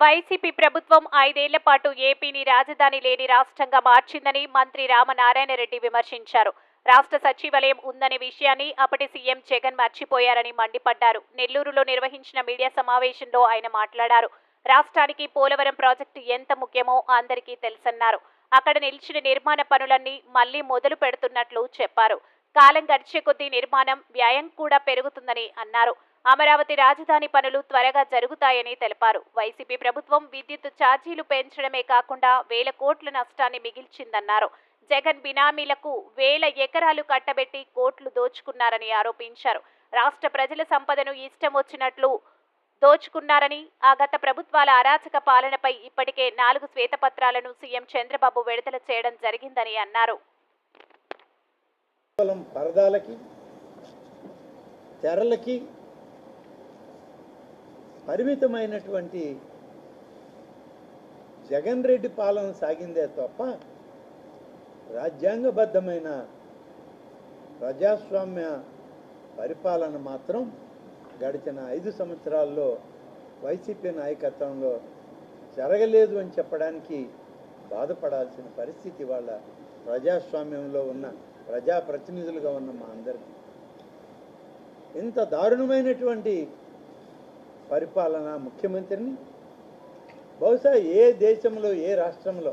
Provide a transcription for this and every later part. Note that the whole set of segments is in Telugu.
వైసీపీ ప్రభుత్వం ఐదేళ్ళ పాటు ఏపీని రాజధాని లేని రాష్ట్రంగా మార్చిందని మంత్రి రామనారాయణ రెడ్డి విమర్శించారు. రాష్ట్ర సచివాలయం ఉందనే విషయాన్ని అప్పటి సీఎం జగన్ మర్చిపోయారని మండిపడ్డారు. నెల్లూరులో నిర్వహించిన మీడియా సమావేశంలో ఆయన మాట్లాడారు. రాష్ట్రానికి పోలవరం ప్రాజెక్టు ఎంత ముఖ్యమో అందరికీ తెలుసన్నారు. అక్కడ నిలిచిన నిర్మాణ పనులన్నీ మళ్ళీ మొదలు పెడుతున్నట్లు చెప్పారు. కాలం గడిచే కొద్దీ నిర్మాణం వ్యయం కూడా పెరుగుతుందని అన్నారు. అమరావతి రాజధాని పనులు త్వరగా జరుగుతాయని తెలిపారు. వైసీపీ ప్రభుత్వం విద్యుత్ ఛార్జీలు పెంచడమే కాకుండా వేల కోట్ల నష్టాన్ని మిగిల్చిందన్నారు. జగన్ బినామీలకు వేల ఎకరాలు కట్టబెట్టి కోట్లు దోచుకున్నారని ఆరోపించారు. రాష్ట్ర ప్రజల సంపదను ఇష్టం వచ్చినట్లు దోచుకున్నారని ఆ గత ప్రభుత్వాల అరాచక పాలనపై ఇప్పటికే నాలుగు శ్వేతపత్రాలను సీఎం చంద్రబాబు విడుదల చేయడం జరిగిందని అన్నారు. తెరలకి పరిమితమైనటువంటి జగన్ రెడ్డి పాలన సాగిందే తప్ప రాజ్యాంగబద్ధమైన ప్రజాస్వామ్య పరిపాలన మాత్రం గడిచిన ఐదు సంవత్సరాల్లో వైసీపీ నాయకత్వంలో జరగలేదు అని చెప్పడానికి బాధపడాల్సిన పరిస్థితి వాళ్ళ ప్రజాస్వామ్యంలో ఉన్న ప్రజాప్రతినిధులుగా ఉన్న మా అందరికీ. ఇంత దారుణమైనటువంటి పరిపాలన ముఖ్యమంత్రిని? బహుశా ఏ దేశంలో ఏ రాష్ట్రంలో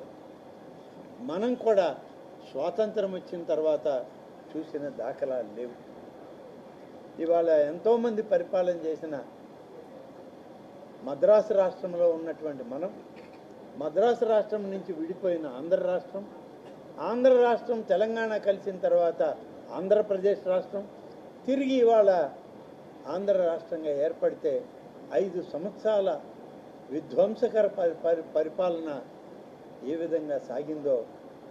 మనం కూడా స్వాతంత్రం వచ్చిన తర్వాత చూసిన దాఖలాలు లేవు. ఇవాళ ఎంతోమంది పరిపాలన చేసిన మద్రాసు రాష్ట్రంలో ఉన్నటువంటి మనం మద్రాసు రాష్ట్రం నుంచి విడిపోయిన ఆంధ్ర రాష్ట్రం ఆంధ్ర రాష్ట్రం తెలంగాణ కలిసిన తర్వాత ఆంధ్రప్రదేశ్ రాష్ట్రం తిరిగి ఇవాళ ఆంధ్ర రాష్ట్రంగా ఏర్పడితే ఐదు సంవత్సరాల విధ్వంసకర పరి పరి పరిపాలన ఏ విధంగా సాగిందో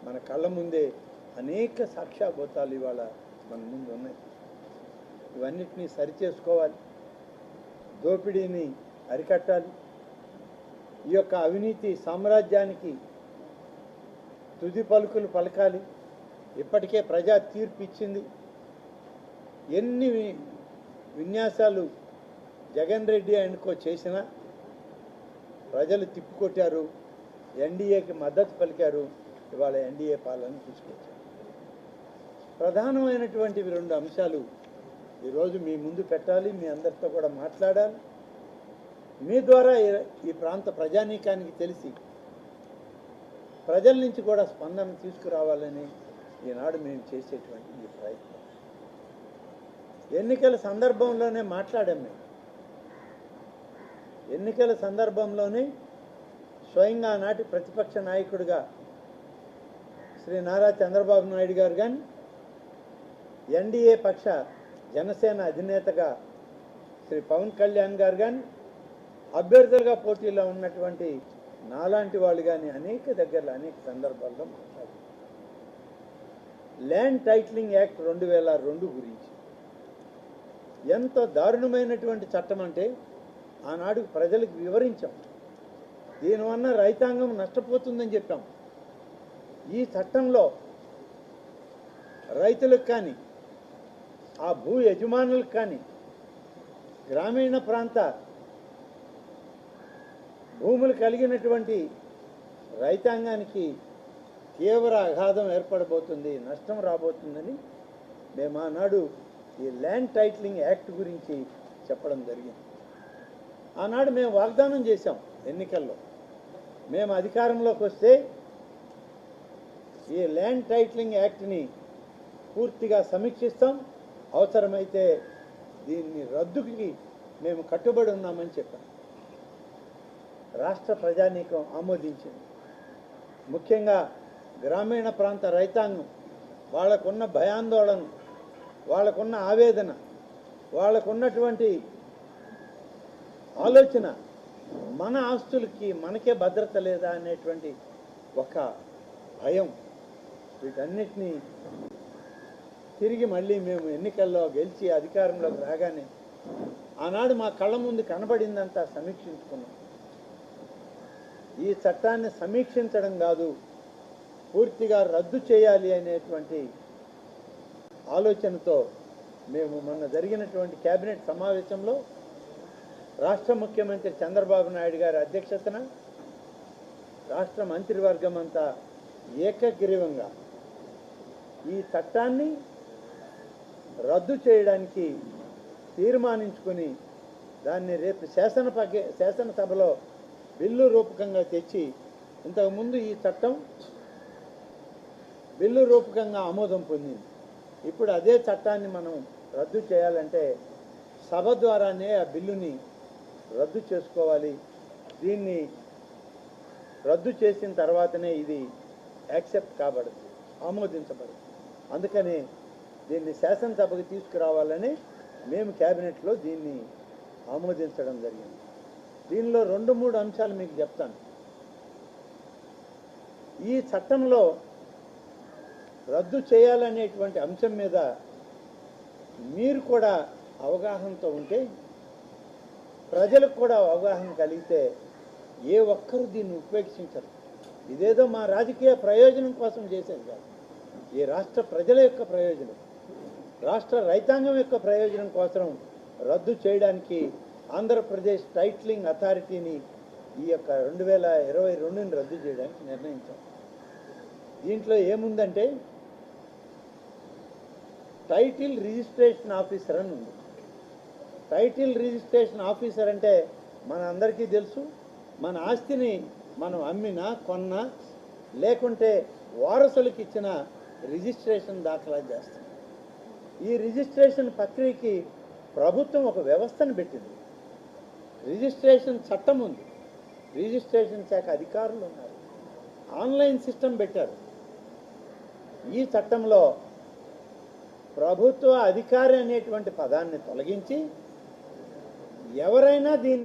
మన కళ్ళ ముందే అనేక సాక్ష్యాభూతాలు ఇవాళ మన ముందు ఉన్నాయి. ఇవన్నిటినీ సరిచేసుకోవాలి. దోపిడీని అరికట్టాలి. ఈ యొక్క అవినీతి సామ్రాజ్యానికి తుది పలుకులు పలకాలి. ఇప్పటికే ప్రజా తీర్పు ఇచ్చింది. ఎన్ని విన్యాసాలు జగన్ రెడ్డి ఆయనకో చేసిన ప్రజలు తిప్పికొట్టారు ఎన్డీఏకి మద్దతు పలికారు ఇవాళ ఎన్డీఏ పాలన తీసుకొచ్చారు. ప్రధానమైనటువంటివి రెండు అంశాలు ఈరోజు మీ ముందు పెట్టాలి మీ అందరితో కూడా మాట్లాడాలి. మీ ద్వారా ఈ- ఈ ప్రాంత ప్రజానీకానికి తెలిసి ప్రజల నుంచి కూడా స్పందన తీసుకురావాలని ఈనాడు మేము చేసేటువంటి ఈ ప్రయత్నం. ఎన్నికల సందర్భంలోనే మాట్లాడాం మేము. ఎన్నికల సందర్భంలోనే స్వయంగా నాటి ప్రతిపక్ష నాయకుడిగా శ్రీ నారా చంద్రబాబు నాయుడు గారు కానీ ఎన్డీఏ పక్ష జనసేన అధినేతగా శ్రీ పవన్ కళ్యాణ్ గారు కానీ అభ్యర్థులుగా పోటీలో ఉన్నటువంటి నాలాంటి వాళ్ళు కానీ అనేక దగ్గరలో అనేక సందర్భాల్లో మాట్లాడారు. ల్యాండ్ టైటిలింగ్ యాక్ట్ రెండు వేల రెండు గురించి. ఎంత దారుణమైనటువంటి చట్టం అంటే ఆనాడు ప్రజలకు వివరించాం. దీనివల్ల రైతాంగం నష్టపోతుందని చెప్పాం. ఈ చట్టంలో రైతులకు కానీ ఆ భూ యజమానులకు కానీ గ్రామీణ ప్రాంత భూములు కలిగినటువంటి రైతాంగానికి తీవ్ర అఘాధం ఏర్పడబోతుంది నష్టం రాబోతుందని మేము ఆనాడు ఈ ల్యాండ్ టైటిలింగ్ యాక్ట్ గురించి చెప్పడం జరిగింది. ఆనాడు మేము వాగ్దానం చేశాం ఎన్నికల్లో. మేము అధికారంలోకి వస్తే ఈ ల్యాండ్ టైటిలింగ్ యాక్ట్ని పూర్తిగా సమీక్షిస్తాం. అవసరమైతే దీన్ని రద్దుకి మేము కట్టుబడి ఉన్నామని చెప్పాం. రాష్ట్ర ప్రజానీకం ఆమోదించింది. ముఖ్యంగా గ్రామీణ ప్రాంత రైతాంగం వాళ్ళకున్న భయాందోళన వాళ్ళకున్న ఆవేదన వాళ్ళకున్నటువంటి ఆలోచన మన ఆస్తులకి మనకే భద్రత లేదా అనేటువంటి ఒక భయం. వీటన్నిటినీ తిరిగి మళ్ళీ మేము ఎన్నికల్లో గెలిచి అధికారంలోకి రాగానే ఆనాడు మా కళ్ళ ముందు కనబడిందంతా సమీక్షించుకున్నాం. ఈ చట్టాన్ని సమీక్షించడం కాదు పూర్తిగా రద్దు చేయాలి అనేటువంటి ఆలోచనతో మేము మొన్న జరిగినటువంటి కేబినెట్ సమావేశంలో రాష్ట్ర ముఖ్యమంత్రి చంద్రబాబు నాయుడు గారి అధ్యక్షతన రాష్ట్ర మంత్రివర్గం అంతా ఏకగ్రీవంగా ఈ చట్టాన్ని రద్దు చేయడానికి తీర్మానించుకొని దాన్ని రేపు శాసన శాసనసభలో బిల్లు రూపకంగా తెచ్చి ఇంతకుముందు ఈ చట్టం బిల్లు రూపకంగా ఆమోదం పొందింది. ఇప్పుడు అదే చట్టాన్ని మనం రద్దు చేయాలంటే సభ ద్వారానే ఆ బిల్లుని రద్దు చేసుకోవాలి. దీన్ని రద్దు చేసిన తర్వాతనే ఇది యాక్సెప్ట్ కాబడదు ఆమోదించబడదు అందుకని దీన్ని శాసనసభకు తీసుకురావాలని మేము క్యాబినెట్లో దీన్ని ఆమోదించడం జరిగింది. దీనిలో రెండు మూడు అంశాలు మీకు చెప్తాను. ఈ చట్టంలో రద్దు చేయాలనేటువంటి అంశం మీద మీరు కూడా అవగాహనతో ఉంటే ప్రజలకు కూడా అవగాహన కలిగితే ఏ ఒక్కరు దీన్ని ఉపేక్షించరు. ఇదేదో మా రాజకీయ ప్రయోజనం కోసం చేసేది కాదు. ఈ రాష్ట్ర ప్రజల యొక్క ప్రయోజనం రాష్ట్ర రైతాంగం యొక్క ప్రయోజనం కోసం రద్దు చేయడానికి ఆంధ్రప్రదేశ్ టైట్లింగ్ అథారిటీని ఈ యొక్క రెండు వేల ఇరవై రెండుని రద్దు చేయడానికి నిర్ణయించాం. దీంట్లో ఏముందంటే టైటిల్ రిజిస్ట్రేషన్ ఆఫీసర్ అని ఉంది. టైటిల్ రిజిస్ట్రేషన్ ఆఫీసర్ అంటే మన అందరికీ తెలుసు. మన ఆస్తిని మనం అమ్మినా కొన్నా లేకుంటే వారసులకు ఇచ్చిన రిజిస్ట్రేషన్ దాఖలా చేస్తాం. ఈ రిజిస్ట్రేషన్ ప్రక్రియకి ప్రభుత్వం ఒక వ్యవస్థను పెట్టింది. రిజిస్ట్రేషన్ చట్టం ఉంది. రిజిస్ట్రేషన్ శాఖ అధికారులు ఉన్నారు. ఆన్లైన్ సిస్టమ్ పెట్టారు. ఈ చట్టంలో ప్రభుత్వ అధికారి అనేటువంటి పదాన్ని తొలగించి ఎవరైనా దీన్ని